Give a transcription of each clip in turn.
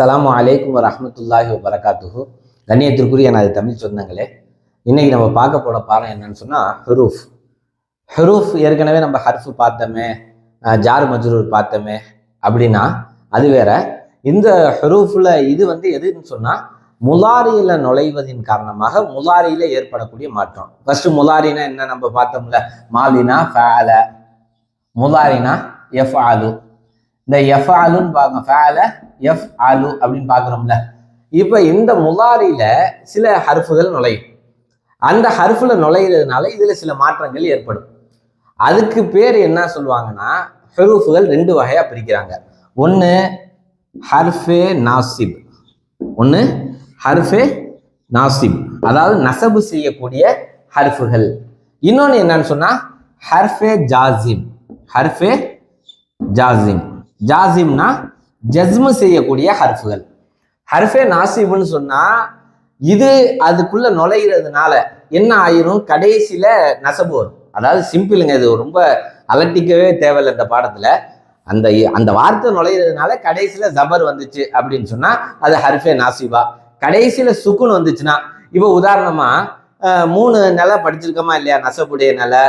அஸ்லாம் அலைக்கும் வரமத்துல்லாஹி வரகாத்துஹு கண்ணியத்திற்குரிய எனது தமிழ் சொந்தங்களே இன்னைக்கு நம்ம பார்க்க போன பாடம் என்னன்னு சொன்னால் ஹரூஃப். ஹெரூஃப் ஏற்கனவே நம்ம ஹர்ஃபு பார்த்தோமே ஜார் மஜ்ரூர் பார்த்தோமே அப்படின்னா அது வேற. இந்த ஹுரூஃப்ல இது வந்து எதுன்னு சொன்னால் முலாரியில் நுழைவதின் காரணமாக முலாரியில ஏற்படக்கூடிய மாற்றம். ஃபர்ஸ்ட் முலாரினா என்ன? நம்ம பார்த்தோம்ல மாலினா ஃபேல முலாரினா எஃப் ஆலு இந்த எஃப் ஆலுன்னு பார்க்க ஃபேல எஃப் ஆலு அப்படின்னு பார்க்குறோம்ல இப்போ இந்த முலாரியில சில ஹர்ஃபுகள் நுழையும். அந்த ஹர்ஃபில் நுழையிறதுனால இதில் சில மாற்றங்கள் ஏற்படும். அதுக்கு பேர் என்ன சொல்லுவாங்கன்னா ஹெரூஃபுகள் ரெண்டு வகையாக பிரிக்கிறாங்க. ஒன்று ஹர்ஃபே நாசிப் ஒன்று ஹர்ஃபே நாசிப் அதாவது நசபு செய்யக்கூடிய ஹர்ஃபுகள். இன்னொன்று என்னன்னு சொன்னால் ஹர்ஃபே ஜாசிம் ஹர்ஃபே ஜாசிம் ஜாசிம்னா ஜஸ்மு செய்யக்கூடிய ஹர்ஃபுகள். ஹர்ஃபே நாசிப்னு சொன்னால் இது அதுக்குள்ளே நுழைகிறதுனால என்ன ஆயிரும்? கடைசியில் நசபு வரும். அதாவது சிம்பிளுங்க இது ரொம்ப அலட்டிக்கவே தேவையில்லை இந்த பாடத்தில். அந்த அந்த வார்த்தை நுழையிறதுனால கடைசியில் ஜபர் வந்துச்சு அப்படின்னு சொன்னால் அது ஹர்ஃபே நாசிபா. கடைசியில் சுக்குன் வந்துச்சுன்னா இப்போ உதாரணமாக மூணு நிலை படிச்சிருக்கோமா இல்லையா? நசபுடைய நிலை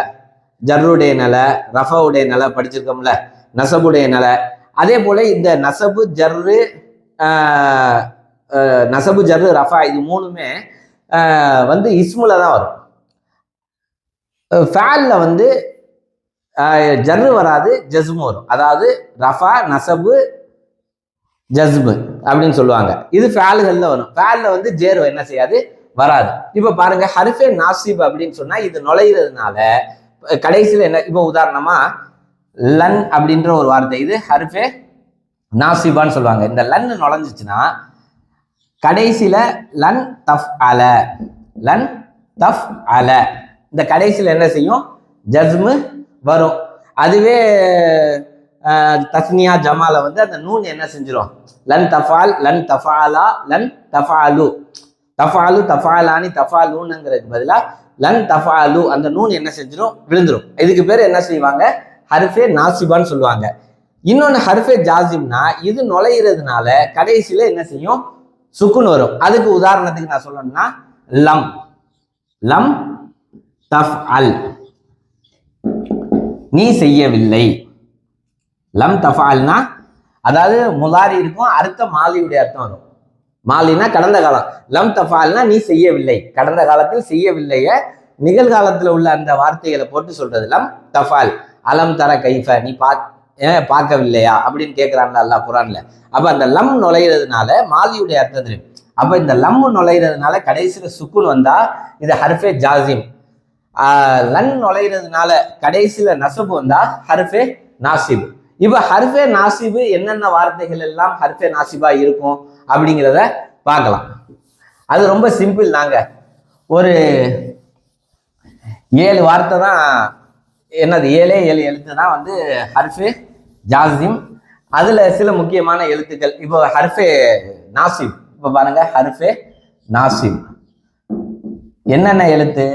ஜர்ருடைய நிலை ரஃபாவுடைய நிலை படிச்சிருக்கோம்ல? நசபுடைய நிலை அதே போல இந்த நசபு ஜர்ரு நசபு ஜர்ரு ரஃபா இது மூணுமே வந்து இஸ்முல தான் வரும். ஃபேலில் வந்து ஜர்ரு வராது ஜஸ்மு வரும். அதாவது ரஃபா நசபு ஜஸ்மு அப்படின்னு சொல்லுவாங்க. இது ஃபேலுகளில் வரும். ஃபேலில் வந்து ஜேர் என்ன செய்யாது? வராது. இப்போ பாருங்க ஹரிஃபே நாசிப் அப்படின்னு சொன்னால் இது நுழையிறதுனால கடைசியில் என்ன இப்போ உதாரணமாக லன் அப்படின்ற ஒரு வார்த்தை. இது ஹர்ஃபே நாசிபான்னு சொல்லுவாங்க. இந்த லன் நுழைஞ்சிச்சுன்னா கடைசியில் லன் தஃப் அல. லன் தஃப் அல. இந்த கடைசியில் என்ன செய்யும்? ஜஸ்மு வரும். அதுவே தஸ்னியா ஜமால வந்து அந்த நூன் என்ன செஞ்சிடும் லன் தஃபால் லன் தஃபாலா லன் தஃபாலு. தஃபாலு தஃபாலானி தஃபாலூனுங்கிறதுக்கு பதிலாக லன் தஃபாலு அந்த நூன் என்ன செஞ்சிடும் விழுந்துடும் இதுக்கு பேர் என்ன செய்வாங்க? ஹர்ஃபே நாசிபான்னு சொல்லுவாங்க. இன்னொன்று ஹர்ஃபே ஜாசிம்னா இது நுழையிறதுனால கடைசியில் என்ன செய்யும்? சுக்குன்னு வரும். அதுக்கு உதாரணத்துக்கு நான் சொல்லணும்னா லம். லம் தஃப் அல் நீ செய்யவில்லை. லம் தஃபால்னா அதாவது முலாரி இருக்கும் அர்த்தம் மாலியுடைய அர்த்தம் வரும். மாலினா கடந்த காலம். லம் தஃபால்னா நீ செய்யவில்லை. கடந்த காலத்தில் செய்யவில்லைய நிகழ்காலத்தில் உள்ள அந்த வார்த்தைகளை போட்டு சொல்றது லம் தஃபால் அலம் தர கைஃப நீ பா ஏன் பார்க்கவில்லையா? அப்படின்னு கேட்குறான்ல அல்லாஹ் குரான்ல அப்போ அந்த லம் நுழையிறதுனால மாலியுடைய அர்த்தம் அப்போ இந்த லம் நுழையிறதுனால கடைசியில் சுக்குன் வந்தால் இது ஹர்ஃபே ஜாசிம் லன் நுழையிறதுனால கடைசியில் நசபு வந்தால் ஹர்ஃபே நாசிப். இப்போ ஹர்ஃபே நாசிபு என்னென்ன வார்த்தைகள் எல்லாம் ஹர்ஃபே நாசிபாக இருக்கும் அப்படிங்கிறத பார்க்கலாம். அது ரொம்ப சிம்பிள் தாங்க. ஒரு ஏழு வார்த்தை தான் என்னது ஏழே ஏழு எழுத்து தான் வந்து ஹர்ஃபே ஜாசிம் அதில் சில முக்கியமான எழுத்துக்கள். இப்போ ஹர்ஃபே நாசிம் இப்போ பாருங்க ஹர்ஃபே நாசிம் என்னென்ன எழுத்து?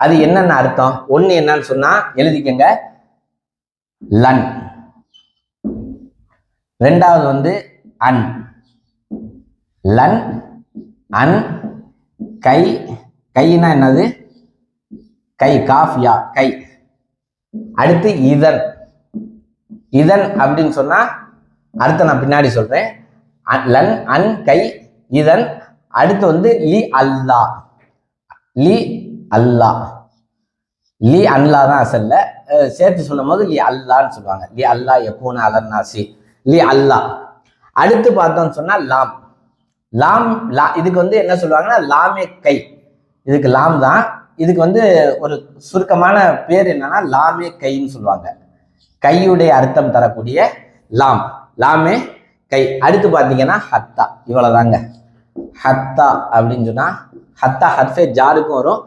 அது என்னென்ன அர்த்தம்? ஒன்று என்னன்னு சொன்னால் எழுதிக்கங்க. லன். ரெண்டாவது வந்து அன். லன் அன் கை. கைனா என்னது? கை காஃபியா கை. அடுத்து இதன். இதன் அப்படின்னு சொன்னா அடுத்து நான் பின்னாடி சொல்றேன். அ- லன் அன் கை இதன். அடுத்து வந்து லி அல்லா. லி அல்லா. லி அல்லா தான் அசல்ல. சேர்த்து சொல்லும் போது லி அல்லான்னு சொல்லுவாங்க. லி அல்லா எப்போன அலர்னாசி லி அல்லா. அடுத்து பார்த்தோம்னு சொன்னா லாம். லாம் லா இதுக்கு வந்து என்ன சொல்லுவாங்கன்னா லாமே கை. இதுக்கு லாம் தான் இதுக்கு வந்து ஒரு சுருக்கமான பேர் என்னன்னா லாமே கைன்னு சொல்லுவாங்க. கையுடைய அர்த்தம் தரக்கூடிய லாம். லாமே கை. அடுத்து பார்த்தீங்கன்னா ஹத்தா. இவ்வளோதாங்க ஹத்தா அப்படின்னு சொன்னா ஹத்தா ஹர்ஃபே ஜாருக்கும் வரும்.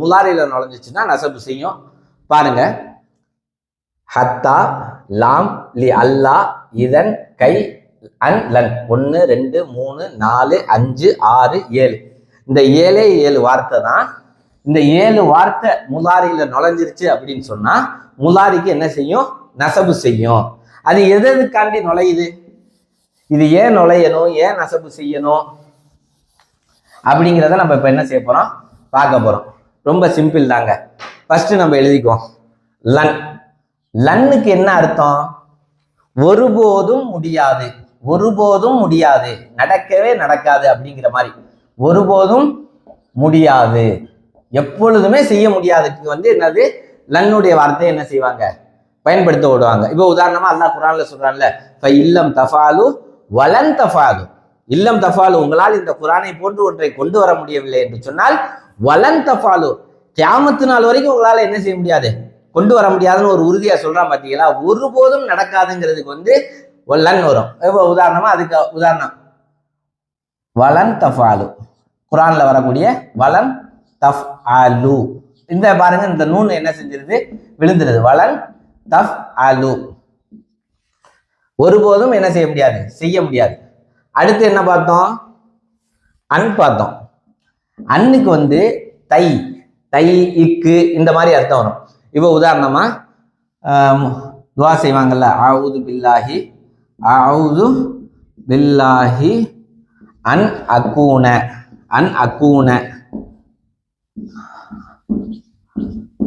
முலாரியில் நுழைஞ்சிச்சுன்னா நசபு செய்யும். பாருங்க. ஹத்தா லாம் லி அல்லா இதன் கை அன் லன். ஒன்று ரெண்டு மூணு நாலு அஞ்சு ஆறு ஏழு. இந்த ஏழே ஏழு வார்த்தை தான். இந்த ஏழு வார்த்தை முலாரியில நுழைஞ்சிருச்சு அப்படின்னு சொன்னா முலாரிக்கு என்ன செய்யும்? நசபு செய்யும். அது எது எதுக்காண்டி நுழையுது? இது ஏன் நுழையணும்? ஏன் நசபு செய்யணும்? அப்படிங்கிறத நம்ம இப்போ என்ன செய்ய போறோம்? பார்க்க போறோம். ரொம்ப சிம்பிள் தாங்க. ஃபர்ஸ்ட் நம்ம எழுதிக்குவோம். லன். லன்னுக்கு என்ன அர்த்தம்? ஒருபோதும் முடியாது. ஒருபோதும் முடியாது. நடக்கவே நடக்காது அப்படிங்கிற மாதிரி. ஒருபோதும் முடியாது. எப்பொழுதுமே செய்ய முடியாதுக்கு வந்து என்னது? லன்னுடைய வார்த்தையை என்ன செய்வாங்க? பயன்படுத்த விடுவாங்க இப்போ உதாரணமா அல்லா குரான்ல சொல்றான்ல "ஃப இல்லம் தஃபாலு வலன் தஃபாலு. இல்லம் தஃபாலு உங்களால் இந்த குரானை போன்று ஒன்றை கொண்டு வர முடியவில்லை என்று சொன்னால் வலன் தஃபாலு. கியாமத்து நாள் வரைக்கும் உங்களால என்ன செய்ய முடியாது? கொண்டு வர முடியாதுன்னு ஒரு உறுதியா சொல்றான் பாத்தீங்களா? ஒருபோதும் நடக்காதுங்கிறதுக்கு வந்து லன் வரும். இப்போ உதாரணமா அதுக்கு உதாரணம் வலன் தஃபாலு. குரான்ல வரக்கூடிய வலன் தஃப் ஆலு இந்த பாருங்க இந்த நூல் என்ன செஞ்சிருது? விழுந்துருது. வலன் தஃப் ஆலு ஒருபோதும் என்ன செய்ய முடியாது? செய்ய முடியாது. அடுத்து என்ன பார்த்தோம்? அன் பார்த்தோம். அன்னுக்கு வந்து தை. தை இக்கு இந்த மாதிரி அர்த்தம் வரும். இப்போ உதாரணமா துவா செய்வாங்கல்ல ஆவுது பில்லாஹி ஆவுது பில்லாஹி அன் அக்கூன அன் அக்கூன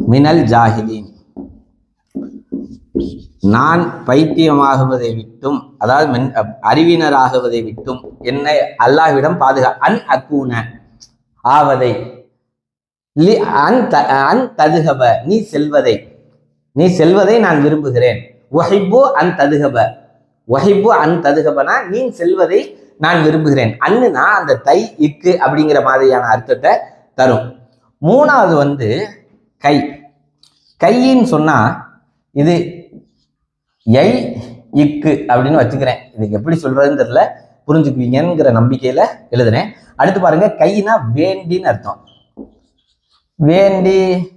மினல் ஜாஹிலீன் நான் பைத்தியமாகுவதை விட்டும் அதாவது மின் அறிவினராகுவதை விட்டும் என்னை அல்லாஹ்விடம் பாதுகா அன் அக்கூன ஆவதை. அன் த அன் ததுகப. நீ செல்வதை. நீ செல்வதை நான் விரும்புகிறேன். ஒஹிப்பு அன் ததுகப. ஒஹிப்பு அன் ததுகபனா நீ செல்வதை நான் விரும்புகிறேன். அண்ணுனா அந்த தை இக்கு அப்படிங்கிற மாதிரியான அர்த்தத்தை தரும். மூணாவது வந்து கை. கையின்னு சொன்னா இது ஐ இக்கு அப்படின்னு வச்சுக்கிறேன். இதுக்கு எப்படி சொல்றதுன்னு தெரியல. புரிஞ்சுக்குவீங்கிற நம்பிக்கையில எழுதுறேன். அடுத்து பாருங்க கைனா வேண்டின்னு அர்த்தம். வேண்டி.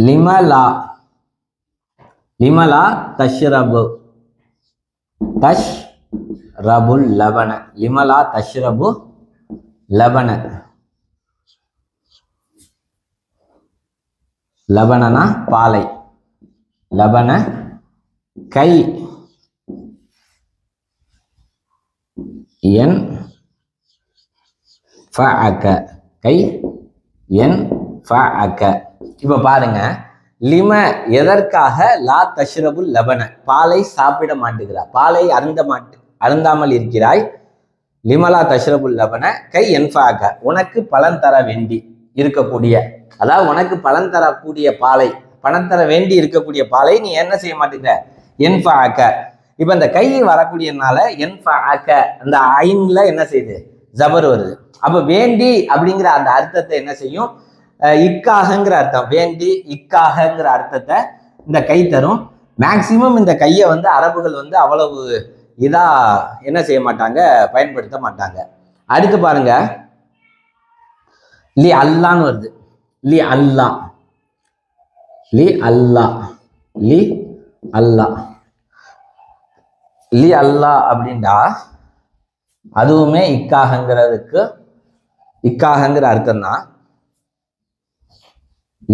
லிமலா. லிமலா தஷ்ரபு. தஷ் ரபுல் லபன. லிமலா தஷ்ரபு லபன. லபனனா பாலை. லபன கை. என் ஃபஅக. கை. என் ஃபஅக. இப்போ பாருங்க. லிம எதற்காக? லா தஷ்ரபுல் லபன. பாலை சாப்பிட மாட்டுகிறார். பாலை அருந்த மாட்டு அருந்தாமல் இருக்கிறாய். லிமலா தஷ்ரபுல் லபன. கை என்ஃபாக. உனக்கு பலன் தர வேண்டி இருக்கக்கூடிய அதாவது உனக்கு பலன் தரக்கூடிய பாலை பணம் தர வேண்டி இருக்கக்கூடிய பாலை நீ என்ன செய்ய மாட்டேங்கிற என்ஃபாக. இப்போ இந்த கை வரக்கூடியனால என்ஃபாக அந்த ஐன்ல என்ன செய்யுது? ஜபர் வருது. அப்போ வேண்டி அப்படிங்கிற அந்த அர்த்தத்தை என்ன செய்யும்? இக்காகங்கிற அர்த்தம். வேண்டி இக்காகங்கிற அர்த்தத்தை இந்த கை தரும். மேக்சிமம் இந்த கையை வந்து அரபுகள் வந்து அவ்வளவு இதா என்ன செய்ய மாட்டாங்க? பயன்படுத்த மாட்டாங்க. அடுத்து பாருங்க. லி அல்லான்னு வருது. லி அல்லா. லி அல்லா. லி அல்லா. லி அல்லா அப்படின்டா அதுவுமே இக்காகங்கிறதுக்கு இக்காகங்கிற அர்த்தம் தான்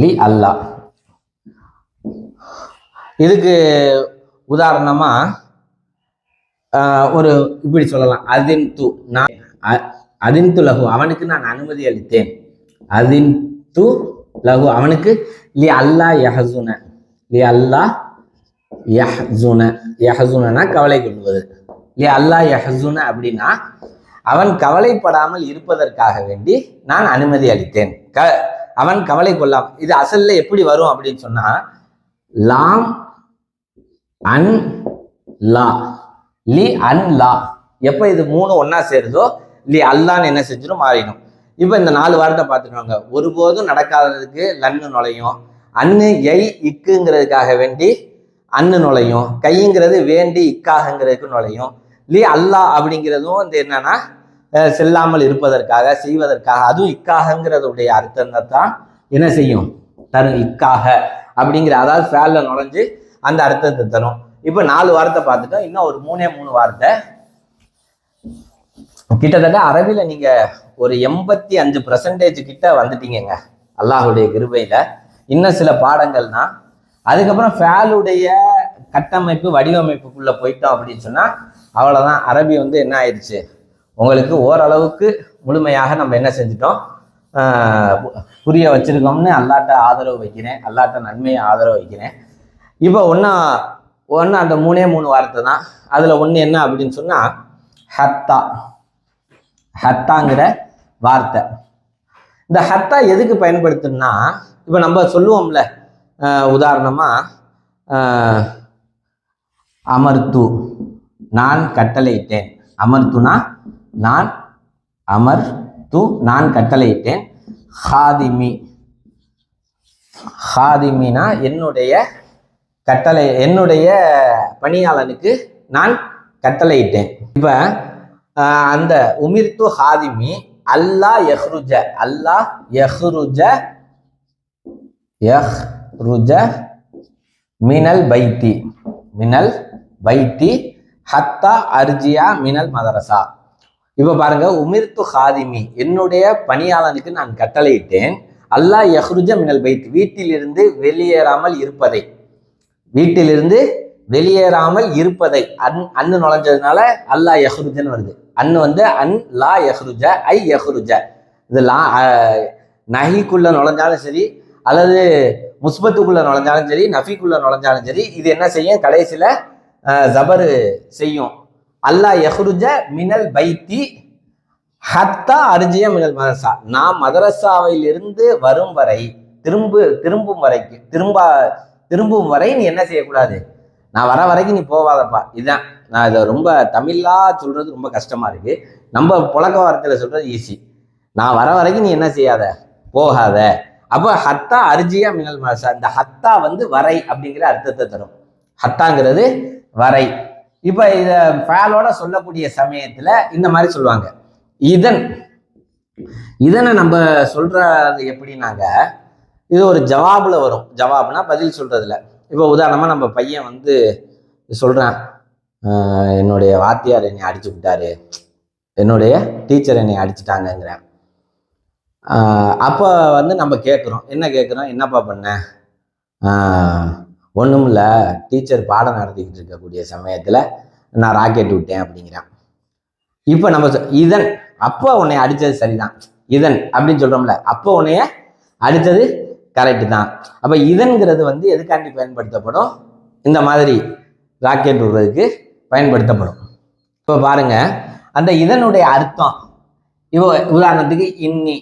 லி அல்லா. இதுக்கு உதாரணமா ஒரு இப்படி சொல்லலாம். அதின் து நான் அதின் து லகு அவனுக்கு நான் அனுமதி அளித்தேன். அதின் து லகு அவனுக்கு லி அல்லா யஹசுன. லி அல்லா யஹசுன. யஹசுனா கவலை கொள்வது. லி அல்லா யஹசுன அப்படின்னா அவன் கவலைப்படாமல் இருப்பதற்காக வேண்டி நான் அனுமதி அளித்தேன். க அவன் கவலை கொள்ளாம. இது அசல்ல எப்படி வரும் அப்படின்னு சொன்னா லாம் அன் லா. லி அன் லா. எப்போ இது மூணு ஒன்னா சேருதோ லி அல்லான்னு என்ன செஞ்சிடும்? மாறிடும். இப்போ இந்த நாலு வார்த்தை பார்த்துக்கோங்க. ஒருபோதும் நடக்காததுக்கு லன்னு நுழையும். அன்னு எய் இக்குங்கிறதுக்காக வேண்டி அன்னு நுழையும். கைங்கிறது வேண்டி இக்காகங்கிறதுக்கு நுழையும். லி அல்லா அப்படிங்கிறதும் வந்து என்னன்னா செல்லாமல் இருப்பதற்காக செய்வதற்காக. அதுவும் இக்காகங்கிறதுடைய அர்த்தத்தை தான் என்ன செய்யும்? தரும் இக்காக அப்படிங்கிற அதாவது ஃபேல்ல நுழைஞ்சு அந்த அர்த்தத்தை தரும். இப்போ நாலு வார்த்தை பார்த்துட்டோம். இன்னும் ஒரு மூணே மூணு வார்த்தை. கிட்டத்தட்ட அரபியில் நீங்கள் ஒரு எண்பத்தி அஞ்சு பர்சன்டேஜ் கிட்ட வந்துட்டீங்கங்க. அல்லாஹுடைய கிருபையில். இன்னும் சில பாடங்கள்னா அதுக்கப்புறம் ஃபேலுடைய கட்டமைப்பு வடிவமைப்புக்குள்ளே போயிட்டோம் அப்படின்னு சொன்னால் அவ்வளோதான் அரபி வந்து என்ன ஆயிடுச்சு? உங்களுக்கு ஓரளவுக்கு முழுமையாக நம்ம என்ன செஞ்சிட்டோம்? புரிய வச்சிருக்கோம்னு அல்லாட்ட ஆதரவு வைக்கிறேன். அல்லாட்ட நன்மையை ஆதரவு வைக்கிறேன். இப்போ ஒன்றா ஒன்று அந்த மூணே மூணு வார்த்தை தான். அதில் ஒன்று என்ன அப்படின்னு சொன்னால் ஹத்தா. ஹத்தாங்கிற வார்த்தை. இந்த ஹத்தா எதுக்கு பயன்படுத்துன்னா இப்போ நம்ம சொல்லுவோம்ல உதாரணமாக அமர்த்து நான் கட்டளையிட்டேன். அமர்த்துனா நான் அமர் து நான் கட்டளையிட்டேன். ஹாதிமி. ஹாதிமினா என்னுடைய கட்டளை என்னுடைய பணியாளனுக்கு நான் கட்டளையிட்டேன். இப்போ அந்த உமிர்த்து ஹாதிமி அல்லாஹ் யஹ்ருஜ அல்லாஹ் யஹ்ருஜ யஹ்ருஜ மினல் பைத்தி மினல் பைத்தி ஹத்தா அர்ஜியா மினல் மதரசா. இப்போ பாருங்க உமிர்த்து ஹாதிமி என்னுடைய பணியாளனுக்கு நான் கட்டளையிட்டேன். அல்லாஹ் யஹ்ருஜ மினல் பைத் வீட்டிலிருந்து வெளியேறாமல் இருப்பதை. வீட்டிலிருந்து வெளியேறாமல் இருப்பதை. அன் அண்ணு நுழைஞ்சதுனால அல்லாஹ் யஹ்ருஜன்னு வருது. அன்னு வந்து அன் லா யஹ்ருஜ ஐ யஹ்ருஜ. இது லா அஹ், நஹிக்குள்ள நுழைஞ்சாலும் சரி அல்லது முஸ்பத்துக்குள்ள நுழைஞ்சாலும் சரி நஃபிக்குள்ள நுழைஞ்சாலும் சரி இது என்ன செய்யும்? கடைசியில ஜபரு செய்யும். அல்லாஹ் யஹ்ருஜ மினல் பைத்தி ஹத்தா அர்ஜிய மினல் மதரசா நான் மதரசாவிலிருந்து வரும் வரை திரும்ப திரும்பும் வரைக்கு திரும்ப திரும்பும் வரை நீ என்ன செய்யக்கூடாது? நான் வர வரைக்கும் நீ போவாதப்பா இதுதான். நான் இதை ரொம்ப தமிழா சொல்றது ரொம்ப கஷ்டமா இருக்கு. நம்ம புழக்க வார்த்தையில சொல்றது ஈஸி நான் வர வரைக்கும் நீ என்ன செய்யாத? போகாத. அப்போ ஹத்தா அர்ஜியா மினல் மதரசா இந்த ஹத்தா வந்து வரை அப்படிங்கிற அர்த்தத்தை தரும். ஹத்தாங்கிறது வரை. இப்போ இதை ஃபேலோட சொல்லக்கூடிய சமயத்தில் இந்த மாதிரி சொல்லுவாங்க. இதன் இதனை நம்ம சொல்றது எப்படின்னாங்க இது ஒரு ஜவாபில் வரும். ஜவாப்னா பதில் சொல்றதுல. இப்போ உதாரணமாக நம்ம பையன் வந்து சொல்கிறான் என்னுடைய வாத்தியார் என்னை அடிச்சு விட்டாரு. என்னுடைய டீச்சர் என்னை அடிச்சிட்டாங்கங்கிறேன். அப்போ வந்து நம்ம கேட்குறோம் என்ன கேட்குறோம் என்னப்பா பண்ண? ஒன்றும் இல்லை டீச்சர் பாடம் நடத்திக்கிட்டு இருக்கக்கூடிய சமயத்தில் நான் ராக்கெட் விட்டேன் அப்படிங்கிறான். இப்போ நம்ம இதன் அப்போ உன்னை அடித்தது சரிதான். இதன் அப்படின்னு சொல்கிறோம்ல அப்போ உன்னைய அடித்தது கரெக்டு தான். அப்போ இதன்கிறது வந்து எதுக்காண்டி பயன்படுத்தப்படும்? இந்த மாதிரி ராக்கெட் விடுறதுக்கு பயன்படுத்தப்படும். இப்போ பாருங்கள் அந்த இதனுடைய அர்த்தம். இப்போ உதாரணத்துக்கு இன்னி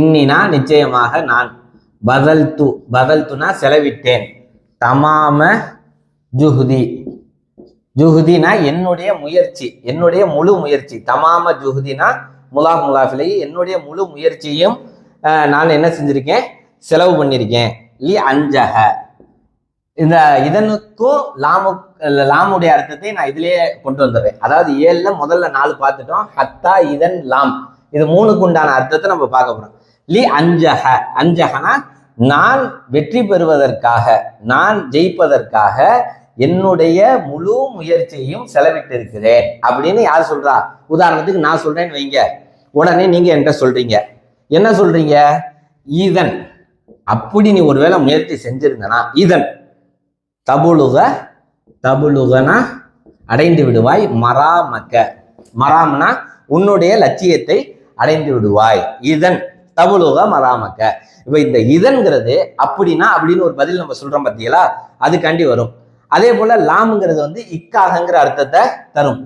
இன்னினா நிச்சயமாக நான் பதல் து பதல் துனா செலவிட்டேன். தமாம ஜுஹுதி. ஜுஹுதினா என்னுடைய முயற்சி என்னுடைய முழு முயற்சி. தமாம ஜுஹுதினா முலாஃப் முலாஃபிலேயே என்னுடைய முழு முயற்சியும் நான் என்ன செஞ்சிருக்கேன்? செலவு பண்ணியிருக்கேன் லி அஞ்சக இந்த இதனுக்கும் லாமு லாமுடைய அர்த்தத்தை நான் இதுலயே கொண்டு வந்துடுறேன். அதாவது ஏழுல முதல்ல நாலு பார்த்துட்டோம். ஹத்தா இதன் லாம். இது மூணுக்கு உண்டான அர்த்தத்தை நம்ம பார்க்க போறோம். லி அஞ்சக அஞ்சகனா நான் வெற்றி பெறுவதற்காக நான் ஜெயிப்பதற்காக என்னுடைய முழு முயற்சியையும் செலவிட்டிருக்கிறேன். அப்படின்னு யார் சொல்றா? உதாரணத்துக்கு நான் சொல்றேன்னு வைங்க. உடனே நீங்க என்கிட்ட சொல்றீங்க. என்ன சொல்றீங்க? ஈதன் அப்படி நீ ஒருவேளை முயற்சி செஞ்சிருந்தனா ஈதன் தபுலுக தபுலுகனா அடைந்து விடுவாய் மராமக்க. மராம்னா உன்னுடைய லட்சியத்தை அடைந்து விடுவாய். இதன் தபுலுக மராமக்க. இப்போ இந்த இதன்கிறது அப்படின்னா அப்படின்னு ஒரு பதில் நம்ம சொல்றோம் பார்த்தீங்களா அதுக்காண்டி வரும். அதே போல லாம்ங்கிறது வந்து இக்காகங்கிற அர்த்தத்தை தரும்.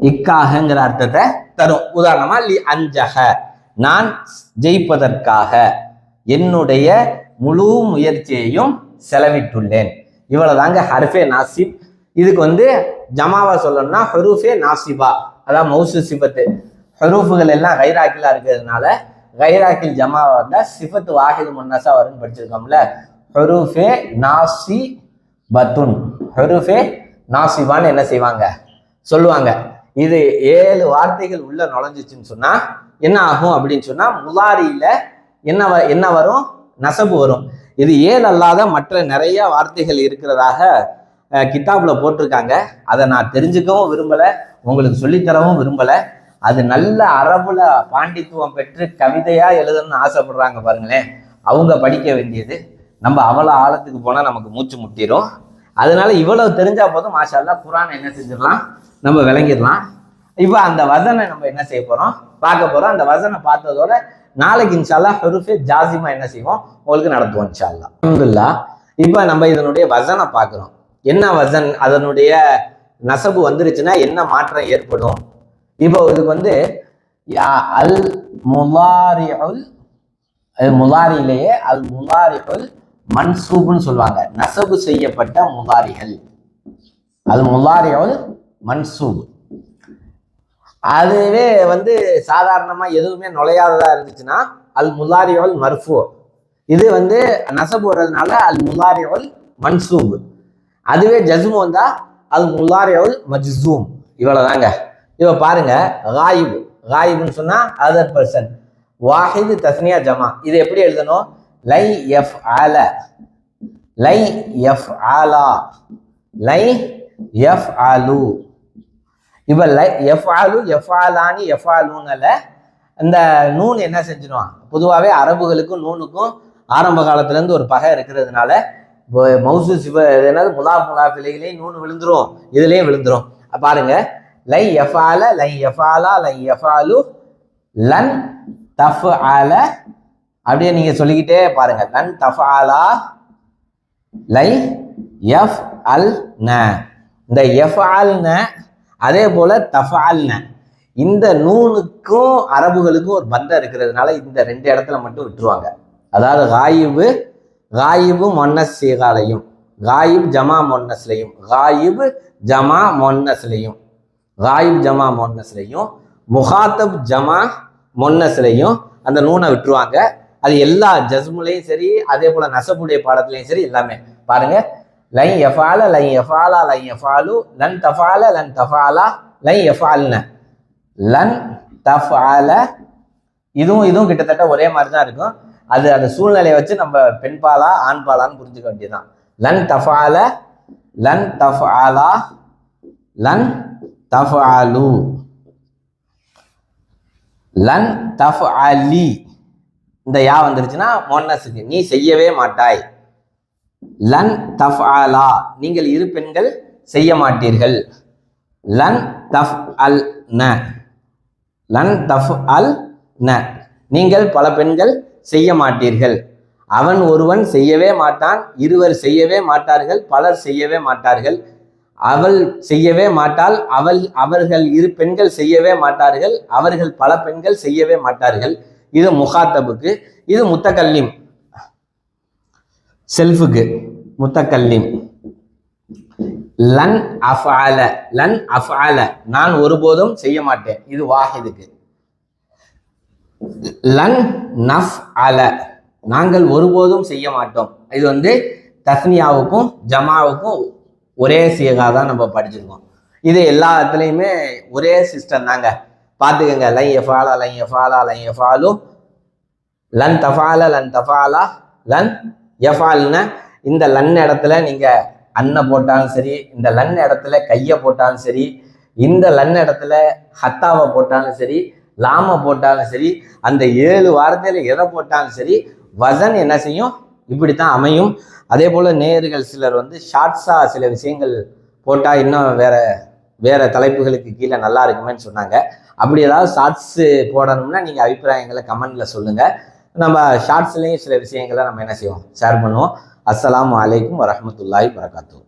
இக்காகங்கிற அர்த்தத்தை தரும். உதாரணமா லி அஞ்சக. நான் ஜெயிப்பதற்காக என்னுடைய முழு முயற்சியையும் செலவிட்டுள்ளேன். இவ்வளவுதாங்க ஹர்ஃபே நாசிப். இதுக்கு வந்து ஜமாவா சொல்லணும்னா ஹரூஃபே நாசிபா. அதான் மௌசு சிபத்து. ஹரூஃபுகள் எல்லாம் கைராக்கிலா இருக்கிறதுனால கைராக்கில் ஜமாவா இருந்தா சிபத்து வாஹிது முன்னசா வரும்னு படிச்சிருக்கோம்ல. ஹொருஃபே நாசி பத்துன். ஹொருஃபே நாசிபான்னு என்ன செய்வாங்க? சொல்லுவாங்க. இது ஏழு வார்த்தைகள் உள்ள நுழைஞ்சிச்சுன்னு சொன்னா என்ன ஆகும் அப்படின்னு சொன்னா முலாரியில என்ன வ- என்ன வரும்? நசபு வரும். இது ஏழு அல்லாத மற்ற நிறைய வார்த்தைகள் இருக்கிறதாக கித்தாப்பில் கிதாப்ல போட்டிருக்காங்க. அதை நான் தெரிஞ்சுக்கவும் விரும்பல உங்களுக்கு சொல்லித்தரவும் விரும்பலை. அது நல்ல அரபுல பாண்டித்துவம் பெற்று கவிதையா எழுதணும்னு ஆசைப்படுறாங்க பாருங்களேன். அவங்க படிக்க வேண்டியது. நம்ம அவ்வளோ ஆழத்துக்கு போனால் நமக்கு மூச்சு முட்டிடும் அதனால இவ்வளவு தெரிஞ்சா போதும். மாஷால்லா குரான் என்ன செஞ்சிடலாம்? நம்ம விளங்கிடலாம். இப்போ அந்த வசனை நம்ம என்ன செய்ய போறோம்? பார்க்க போறோம். அந்த வசனை பார்த்ததோட நாளைக்கு இன்ஷால்லா ஹெருஃபே ஜாசிமா என்ன செய்வோம்? உங்களுக்கு நடத்துவோம் இன்ஷால்லா அப்துல்லா இப்போ நம்ம இதனுடைய வசனை பார்க்குறோம். என்ன வசன்? அதனுடைய நசபு வந்துருச்சுன்னா என்ன மாற்றம் ஏற்படும்? இப்போ இதுக்கு வந்து யா- அல் முலாரியுல் அது முலாரியிலேயே அல் முலாரிகுல் மன்சூப்னு சொல்லுவாங்க. நசபு செய்யப்பட்ட முலாரிகள். அது முலாரியுல் மன்சூப். அதுவே வந்து சாதாரணமாக எதுவுமே நுழையாததாக இருந்துச்சுன்னா அல் முலாரியுல் மர்ஃபோ. இது வந்து நசபு வர்றதுனால அல் முலாரியுல் மன்சூப். அதுவே ஜஸ்மு வந்தால் அல் முலாரியுல் மஜ்சூம். இவ்வளோதாங்க இப்போ பாருங்க ராயிபு ராயிபுன்னு சொன்னா அதர் பர்சன் வாஹிது தஸ்னியா ஜமா. இது எப்படி எழுதணும்? லை எஃப் ஆல. லை எஃப் ஆலா. லை எஃப் ஆலு. இப்போ லை எஃப் ஆலு எஃப் ஆலானி எஃப் ஆலுன்னல இந்த நூன் என்ன செஞ்சிருவான் பொதுவாகவே அரபுகளுக்கும் நூனுக்கும் ஆரம்ப காலத்துலேருந்து ஒரு பகை இருக்கிறதுனால இப்போ மவுசு சிவ என்னது? முலா முலா பிள்ளைகளையும் நூன் விழுந்துரும். இதுலேயும் விழுந்துரும். பாருங்கள் லை எஃபால லை எஃபாலா லை எஃபாலு லன் தஃப் ஆல அப்படியே நீங்க சொல்லிக்கிட்டே பாருங்க. லன் தஃப் ஆலா லை எஃப் அல் ந இந்த எஃப் அல் ந அதே போல தஃபால் ந இந்த நூனுக்கும் அரபுகளுக்கும் ஒரு பந்தம் இருக்கிறதுனால இந்த ரெண்டு இடத்துல மட்டும் விட்டுருவாங்க. அதாவது காயிபு காயிபு மொன்னஸ் சீகாலையும் காயிப் ஜமா மொன்னஸ்லையும் காயிப் ஜமா மொன்னஸ்லையும். காயிப் ஜமா மொன்னஸ்லையும் முகாத்தப் ஜமா மொன்னஸ்லையும் அந்த நூனை விட்டுருவாங்க. அது எல்லா ஜஸ்முலையும் சரி அதே போல நசபுடைய பாடத்துலையும் சரி எல்லாமே. பாருங்க. லை எஃபால லை எஃபாலா லை எஃபாலு லன் தஃபால லன் தஃபாலா லை எஃபால்ன. லன் தஃபால இதுவும் இதுவும் கிட்டத்தட்ட ஒரே மாதிரி தான் இருக்கும். அது அந்த சூழ்நிலையை வச்சு நம்ம பெண்பாலா ஆண்பாலான்னு ஆண் பாலான்னு புரிஞ்சுக்க வேண்டியதுதான். லன் தஃபால லன் தஃபாலா லன் தஃபாலு லன் தஃப் அலி இந்த யா வந்துருச்சுன்னா மொன்னஸுக்கு நீ செய்யவே மாட்டாய். லன் தஃப் அலா நீங்கள் இரு பெண்கள் செய்ய மாட்டீர்கள். லன் தஃப் அல் ந. லன் தஃப் அல் ந. நீங்கள் பல பெண்கள் செய்ய மாட்டீர்கள். அவன் ஒருவன் செய்யவே மாட்டான் இருவர் செய்யவே மாட்டார்கள் பலர் செய்யவே மாட்டார்கள். அவள் செய்யவே மாட்டாள் அவள் அவர்கள் இரு பெண்கள் செய்யவே மாட்டார்கள் அவர்கள் பல பெண்கள் செய்யவே மாட்டார்கள். இது முகாத்தபுக்கு இது முத்தக்கல்லிம் செல்ஃபுக்கு முத்தக்கல்லிம் லன் அஃபால லன் அஃபால. நான் ஒருபோதும் செய்ய மாட்டேன். இது வாஹிதுக்கு. லன் நஃப் அல. நாங்கள் ஒருபோதும் செய்ய மாட்டோம். இது வந்து தஸ்னியாவுக்கும் ஜமாவுக்கும் ஒரே சீகா தான் நம்ம படிச்சிருக்கோம். இது எல்லா இடத்துலையுமே ஒரே சிஸ்டம் தாங்க. பார்த்துக்கங்க லை எஃபாலா லை எஃபாலா லை எஃபாலு லன் தஃபால லன் தஃபாலா லன் எஃபால்னு இந்த லன் இடத்துல நீங்கள் அன்னை போட்டாலும் சரி இந்த லன் இடத்துல கையை போட்டாலும் சரி இந்த லன் இடத்துல ஹத்தாவை போட்டாலும் சரி லாமை போட்டாலும் சரி அந்த ஏழு வாரத்தில் எதை போட்டாலும் சரி வசன் என்ன செய்யும்? இப்படித்தான் அமையும். அதே போல் நேயர்கள் சிலர் வந்து ஷார்ட்ஸாக சில விஷயங்கள் போட்டால் இன்னும் வேற வேற தலைப்புகளுக்கு கீழே நல்லா இருக்குமேன்னு சொன்னாங்க. அப்படி ஏதாவது ஷார்ட்ஸு போடணும்னா நீங்கள் அபிப்பிராயங்களை கமெண்டில் சொல்லுங்கள் நம்ம ஷார்ட்ஸ்லேயும் சில விஷயங்களை நம்ம என்ன செய்வோம்? ஷேர் பண்ணுவோம். அஸ்லாம் அலைக்கும் வரமத்துல்லாய் வரகாத்தூர்